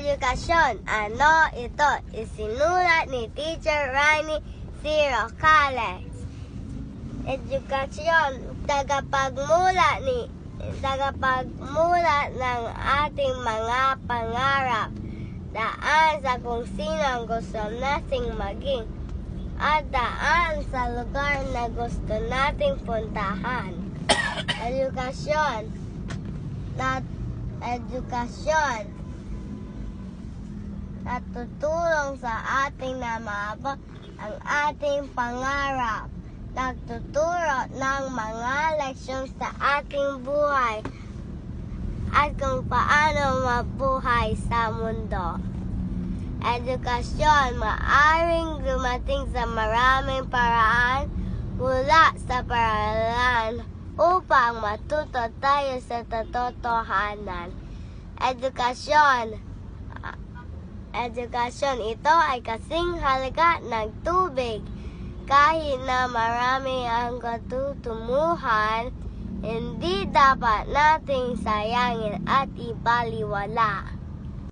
Edukasyon. Ano ito? Isinulat ni Teacher Rani C. Rocales. Edukasyon. Tagapagmula ni tagapagmula ng ating mga pangarap. Daan sa kung sino ang gusto nating maging at daan sa lugar na gusto nating puntahan. Edukasyon. Nat edukasyon. Natutulong sa ating na ang ating pangarap. Nagtuturo ng mga leksyon sa ating buhay at kung paano mabuhay sa mundo. Edukasyon, maaring dumating sa maraming paraan mula sa paralan upang matuto tayo sa totohanan. Edukasyon. Edukasyon ito ay kasing halaga ng tubig. Kahit na marami ang katutumuhan, hindi dapat nating sayangin at ibaliwala.